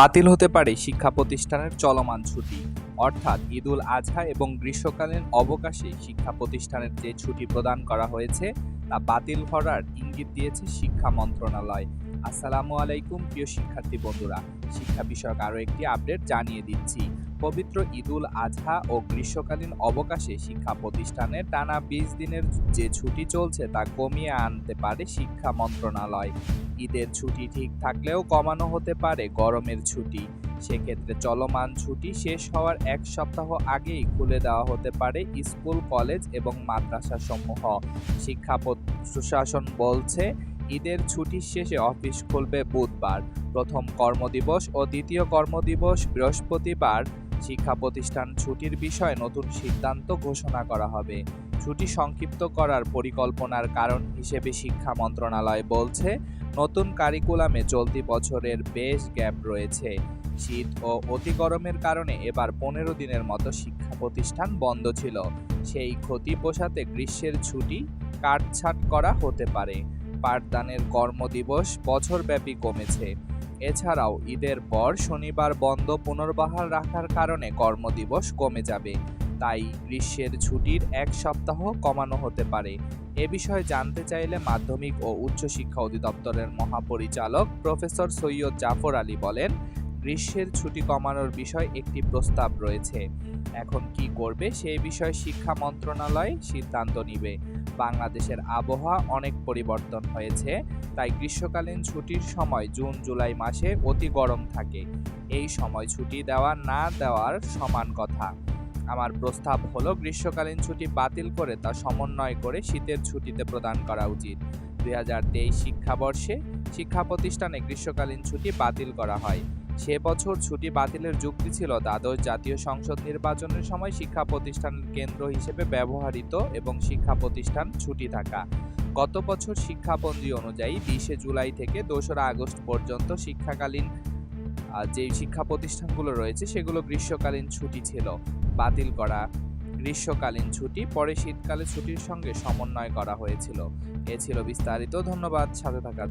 বাতিল হতে পারে শিক্ষা প্রতিষ্ঠানের চলমান ছুটি। অর্থাৎ ঈদুল আজহা এবং গ্রীষ্মকালীন অবকাশে শিক্ষা প্রতিষ্ঠানের যে ছুটি প্রদান করা হয়েছে, তা বাতিল করার ইঙ্গিত দিয়েছে শিক্ষা মন্ত্রণালয়। আসসালামু আলাইকুম, প্রিয় শিক্ষার্থী বন্ধুরা। শিক্ষা বিষয়ক আরও একটি আপডেট জানিয়ে দিচ্ছি। পবিত্র ঈদুল আজহা ও গ্রীষ্মকালীন অবকাশে শিক্ষা প্রতিষ্ঠানে টানা বিশ দিনের যে ছুটি চলছে তা কমিয়ে আনতে পারে শিক্ষা মন্ত্রণালয়। ঈদের ছুটি ঠিক থাকলেও কমানো হতে পারে গরমের ছুটি। সেক্ষেত্রে চলমান ছুটি শেষ হওয়ার এক সপ্তাহ আগেই খুলে দেওয়া হতে পারে স্কুল, কলেজ এবং মাদ্রাসা সমূহ শিক্ষা প্রশাসন বলছে, ঈদের ছুটির শেষে অফিস খুলবে বুধবার। প্রথম কর্মদিবস ও দ্বিতীয় কর্মদিবস বৃহস্পতিবার শিক্ষা প্রতিষ্ঠান ছুটির বিষয়ে নতুন সিদ্ধান্ত ঘোষণা করা হবে। ছুটি সংক্ষিপ্ত করার পরিকল্পনার কারণ হিসেবে শিক্ষা মন্ত্রণালয় বলছে, নতুন কারিকুলামে চলতি বছরের বেশ গ্যাপ রয়েছে। শীত ও অতি গরমের কারণে এবার পনেরো দিনের মতো শিক্ষা প্রতিষ্ঠান বন্ধ ছিল। সেই ক্ষতি পোষাতে গ্রীষ্মের ছুটি কাটছাট করা হতে পারে। পাঠদানের কর্মদিবস বছরব্যাপী কমেছে। এছাড়াও ঈদের পর শনিবার বন্ধ পুনর্বহাল রাখার কারণে কর্মদিবস কমে যাবে। তাই গ্রীষ্মের ছুটির এক সপ্তাহ কমানো হতে পারে। এ বিষয়ে জানতে চাইলে মাধ্যমিক ও উচ্চশিক্ষা অধিদপ্তরের মহাপরিচালক প্রফেসর সৈয়দ জাফর আলী বলেন গ্রীষ্মের ছুটি কমানোর বিষয় একটি প্রস্তাব রয়েছে। এখন কি করবে সেই বিষয়ে শিক্ষা মন্ত্রণালয় সিদ্ধান্ত নিবে। বাংলাদেশের আবহাওয়া অনেক পরিবর্তন হয়েছে, তাই গ্রীষ্মকালীন ছুটির সময় জুন, জুলাই মাসে অতি গরম থাকে। এই সময় ছুটি দেওয়া না দেওয়ার সমান কথা। আমার প্রস্তাব হলো, গ্রীষ্মকালীন ছুটি বাতিল করে তা সমন্বয় করে শীতের ছুটিতে প্রদান করা উচিত। দুই হাজার তেইশ শিক্ষাবর্ষে শিক্ষা প্রতিষ্ঠানে গ্রীষ্মকালীন ছুটি বাতিল করা হয়। সে বছর ছুটি বাতিলের যুক্তি ছিল দ্বাদশ জাতীয় সংসদ নির্বাচনের সময় শিক্ষা প্রতিষ্ঠানের কেন্দ্র হিসেবে ব্যবহৃত এবং শিক্ষা প্রতিষ্ঠান ছুটি থাকা। গত বছর শিক্ষাপঞ্জি অনুযায়ী বিশে জুলাই থেকে দোসরা আগস্ট পর্যন্ত শিক্ষাকালীন যে শিক্ষা প্রতিষ্ঠানগুলো রয়েছে সেগুলো গ্রীষ্মকালীন ছুটি ছিল। বাতিল করা গ্রীষ্মকালীন ছুটি পরে শীতকালে ছুটির সঙ্গে সমন্বয় করা হয়েছিল। এ ছিল বিস্তারিত। ধন্যবাদ। সাথে থাকার